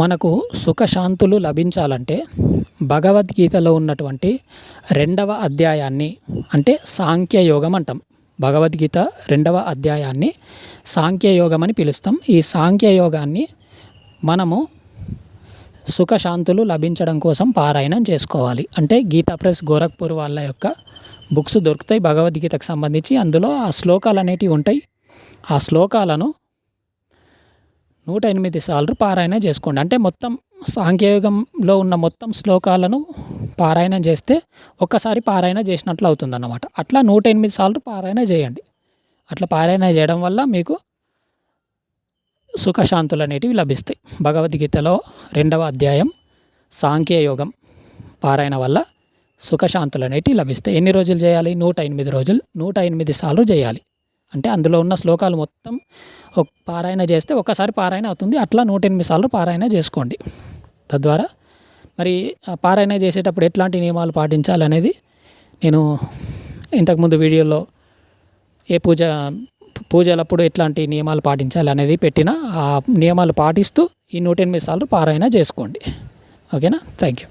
మనకు సుఖశాంతులు లభించాలంటే భగవద్గీతలో ఉన్నటువంటి రెండవ అధ్యాయాన్ని అంటే సాంఖ్యయోగం అంటాం. భగవద్గీత రెండవ అధ్యాయాన్ని సాంఖ్యయోగం అని పిలుస్తాం. ఈ సాంఖ్యయోగాన్ని మనము సుఖశాంతులు లభించడం కోసం పారాయణం చేసుకోవాలి. అంటే గీతా ప్రెస్ గోరఖ్పూర్ వాళ్ళ యొక్క బుక్స్ దొరుకుతాయి భగవద్గీతకు సంబంధించి. అందులో ఆ శ్లోకాలు అనేటివి ఉంటాయి. ఆ శ్లోకాలను నూట ఎనిమిది సార్లు పారాయణ చేసుకోండి. అంటే మొత్తం సాంఖ్యయోగంలో ఉన్న మొత్తం శ్లోకాలను పారాయణం చేస్తే ఒక్కసారి పారాయణ చేసినట్లు అవుతుంది అన్నమాట అట్లా నూట ఎనిమిది సార్లు పారాయణ చేయండి. అట్లా పారాయణ చేయడం వల్ల మీకు సుఖశాంతులు అనేటివి లభిస్తాయి. భగవద్గీతలో రెండవ అధ్యాయం సాంఖ్యయోగం పారాయణ వల్ల సుఖశాంతులు అనేటివి లభిస్తాయి. ఎన్ని రోజులు చేయాలి? నూట ఎనిమిది రోజులు. నూట ఎనిమిది సార్లు చేయాలి. అంటే అందులో ఉన్న శ్లోకాలు మొత్తం ఒక పారాయణ చేస్తే ఒక్కసారి పారాయణ అవుతుంది. అట్లా నూట ఎనిమిది సార్లు పారాయణ చేసుకోండి. తద్వారా మరి పారాయణ చేసేటప్పుడు ఎట్లాంటి నియమాలు పాటించాలి అనేది నేను ఇంతకుముందు వీడియోలో ఏ పూజ పూజలప్పుడు ఎట్లాంటి నియమాలు పాటించాలి అనేది పెట్టిన ఆ నియమాలు పాటిస్తూ ఈ నూట ఎనిమిది సార్లు పారాయణ చేసుకోండి. ఓకేనా? Thank you.